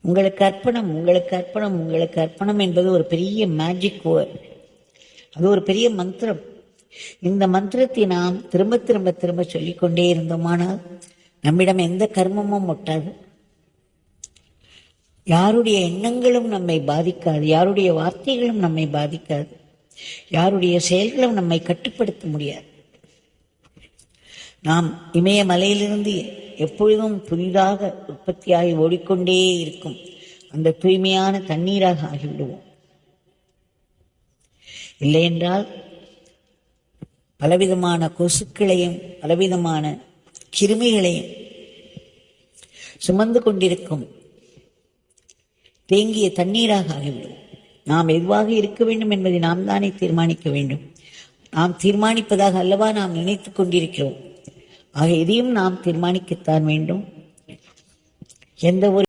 உங்களுக்கு அர்ப்பணம் உங்களுக்கு அர்ப்பணம் உங்களுக்கு அர்ப்பணம் என்பது ஒரு பெரிய மேஜிக் வேர்ட் அது ஒரு பெரிய மந்திரம். இந்த மந்திரத்தை நாம் திரும்ப திரும்ப திரும்ப சொல்லிக்கொண்டே இருந்தோமானால் நம்மிடம் எந்த கர்மமும் ஒட்டாது. யாருடைய எண்ணங்களும் நம்மை பாதிக்காது யாருடைய வார்த்தைகளும் நம்மை பாதிக்காது யாருடைய செயல்களும் நம்மை கட்டுப்படுத்த முடியாது. நாம் இமயமலையிலிருந்து எப்பொழுதும் புதிதாக உற்பத்தியாகி ஓடிக்கொண்டே இருக்கும். அந்த தூய்மையான தண்ணீராக ஆகிவிடுவோம். இல்லையென்றால் பலவிதமான கொசுக்களையும் பலவிதமான கிருமிகளையும் சுமந்து கொண்டிருக்கும் தேங்கிய தண்ணீராக ஆகிவிடும் நாம் எதுவாக இருக்க வேண்டும் என்பதை நாம் தானே தீர்மானிக்க வேண்டும். நாம் தீர்மானிப்பதாக அல்லவா நாம் நினைத்துக் கொண்டிருக்கிறோம். ஆக எதையும் நாம் தீர்மானிக்கத்தான் வேண்டும். எந்த ஒரு